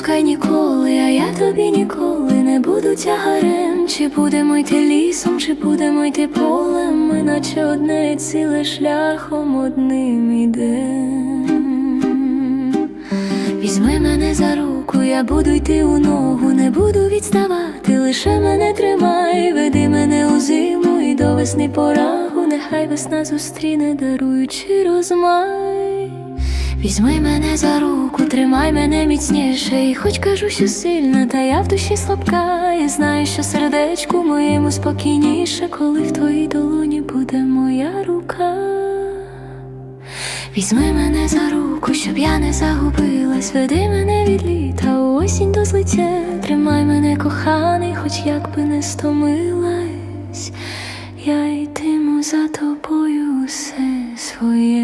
відпускай ніколи, а я тобі ніколи не буду тягарем. Чи будемо йти лісом, чи будемо йти полем, ми наче одне ціле шляхом одним ідем. Візьми мене за руку, я буду йти у ногу, не буду відставати, лише мене тримай, веди мене у зиму і до весни порагу, нехай весна зустріне, даруючи розмай. Візьми мене за руку, міцніше, і хоч кажу, що сильна, та я в душі слабка. Я знаю, що сердечку моєму спокійніше, коли в твоїй долоні буде моя рука. Візьми мене за руку, щоб я не загубилась, веди мене від літа осінь до злиття, тримай мене, коханий, хоч як би не стомилась, я йтиму за тобою все своє.